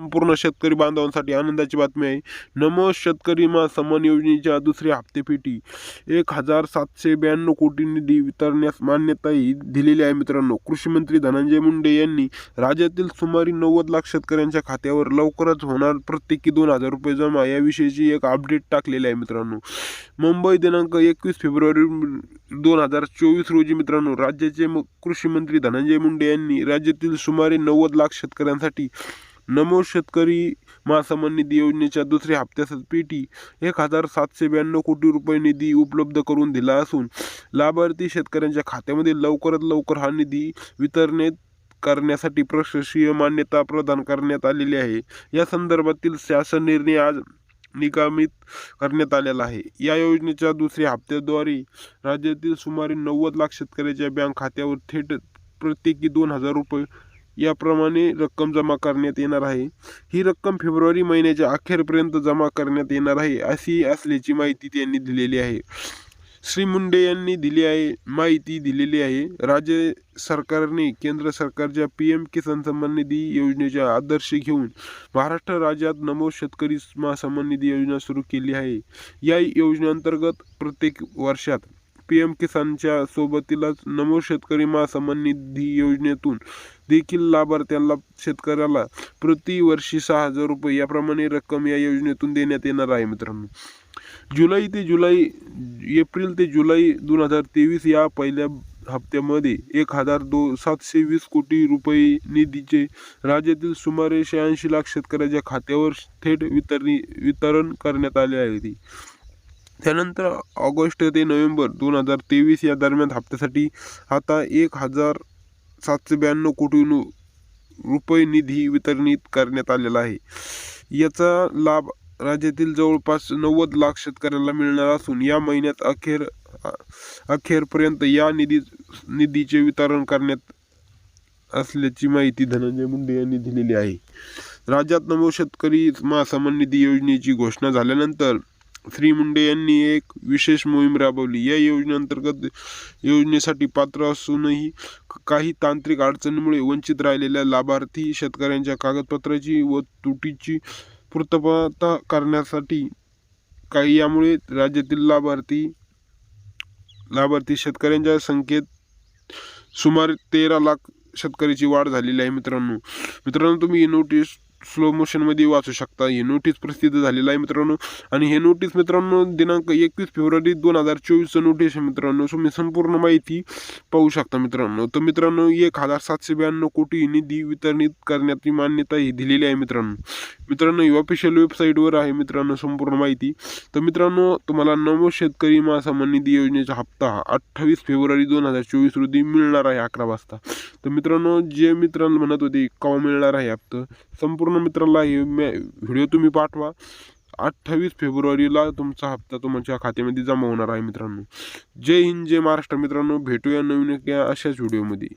संपूर्ण शेतकरी बांधवांसाठी आनंदाची बातमी आहे. नमो शेतकरी मा सन्मान योजनेच्या दुसऱ्या हप्तेपेटी एक हजार सातशे ब्याण्णव कोटी निधी वितरण्यास मान्यताही दिलेली आहे मित्रांनो. कृषी मंत्री धनंजय मुंडे यांनी राज्यातील सुमारे नव्वद लाख शेतकऱ्यांच्या खात्यावर लवकरच होणार प्रत्येकी दोन हजार रुपये जमा याविषयीची एक अपडेट टाकलेली आहे मित्रांनो. मुंबई दिनांक एकवीस फेब्रुवारी दोन हजार चोवीस रोजी मित्रांनो राज्याचे कृषी मंत्री धनंजय मुंडे यांनी राज्यातील सुमारे नव्वद लाख शेतकऱ्यांसाठी नमो शेतकरी महासन्मान निधी योजनेच्या दुसऱ्या हप्त्यासाठी पेटी एक हजार सातशे ब्याण्णव कोटी रुपये निधी उपलब्ध करून दिला असून लाभार्थी शेतकऱ्यांच्या खात्यामध्ये लवकरात लवकर हा निधी वितरण्यात करण्यासाठी प्रशासकीय मान्यता प्रदान करण्यात आलेली आहे. या संदर्भातील शासन निर्णय आज निकामित करण्यात आलेला आहे. या योजनेच्या दुसऱ्या हप्त्याद्वारे राज्यातील सुमारे नव्वद लाख शेतकऱ्याच्या बँक खात्यावर थेट प्रत्येकी दोन हजार रुपये याप्रमाणे रक्कम जमा करण्यात येणार आहे. ही रक्कम फेब्रुवारी महिन्याच्या अखेरपर्यंत जमा करण्यात येणार आहे अशी असल्याची माहिती त्यांनी दिलेली आहे. श्री मुंडे यांनी दिली आहे माहिती दिलेली आहे. राज्य सरकारने केंद्र सरकारच्या पी एम किसान सन्मान निधी योजनेच्या आदर्श घेऊन महाराष्ट्र राज्यात नमो शेतकरी मा सन्मान निधी योजना सुरू केली आहे. या योजनेअंतर्गत प्रत्येक वर्षात पी एम किसानच्या सोबतीलाच नमो शेतकरी महासन्मान निधी योजनेतून देखील लाभार्थ्याला शेतकऱ्याला प्रतिवर्षी सहा हजार रुपये याप्रमाणे रक्कम या योजनेतून देण्यात येणार आहे मित्रांनो. जुलै ते जुलै एप्रिल ते जुलै दोन हजार तेवीस या पहिल्या हप्त्यामध्ये एक हजार दो सातशे वीस कोटी रुपये निधीचे राज्यातील सुमारे शहाऐंशी लाख शेतकऱ्याच्या खात्यावर थेट वितरणी वितरण करण्यात आले आहे. त्यानंतर ऑगस्ट ते नोव्हेंबर दोन हजार तेवीस या दरम्यान हप्त्यासाठी आता एक हजार सातशे ब्याण्णव कोटी रुपये निधी वितरित करण्यात आलेला आहे. याचा लाभ राज्यातील जवळपास नव्वद लाख शेतकऱ्यांना मिळणार असून या महिन्यात अखेर अखेरपर्यंत या निधी निधीचे वितरण करण्यात असल्याची माहिती धनंजय मुंडे यांनी दिलेली आहे. राज्यात नमो शेतकरी महासन्मान निधी योजनेची घोषणा झाल्यानंतर श्री मुंडे यांनी एक विशेष मोहीम राबवली. या योजनेअंतर्गत योजनेसाठी पात्र असूनही काही तांत्रिक अडचणीमुळे वंचित राहिलेल्या लाभार्थी शेतकऱ्यांच्या कागदपत्राची व त्रुटीची पूर्तता करण्यासाठी काही यामुळे राज्यातील लाभार्थी लाभार्थी शेतकऱ्यांच्या संख्येत सुमारे तेरा लाख शेतकऱ्याची वाढ झालेली आहे मित्रांनो. मित्रांनो तुम्ही नोटीस स्लो मोशनमध्ये वाचू शकता. हे नोटीस प्रसिद्ध झालेलं आहे मित्रांनो. आणि हे नोटीस मित्रांनो दिनांक एकवीस फेब्रुवारी दोन हजार चोवीसचं नोटीस आहे मित्रांनो. तुम्ही संपूर्ण माहिती पाहू शकता मित्रांनो. तर मित्रांनो एक हजार सातशे ब्याण्णव कोटी निधी वितरित करण्याची मान्यता ही दिलेली आहे मित्रांनो. मित्रांनो ही ऑफिशियल वेबसाईटवर आहे मित्रांनो संपूर्ण माहिती. तर मित्रांनो तुम्हाला नमो शेतकरी महासन्मान निधी योजनेचा हप्ता अठ्ठावीस फेब्रुवारी दोन हजार चोवीस रोजी मिळणार आहे अकरा वाजता. तर मित्रांनो जे मित्रांनो म्हणत होते कवा मिळणार आहे हप्ता? संपूर्ण मित्रांना हे मॅ व्हिडिओ तुम्ही पाठवा. अठ्ठावीस फेब्रुवारीला तुमचा हप्ता तुमच्या खात्यामध्ये जमा होणार आहे मित्रांनो. जय हिंद जय महाराष्ट्र मित्रांनो. भेटूया नवीन अशाच व्हिडिओमध्ये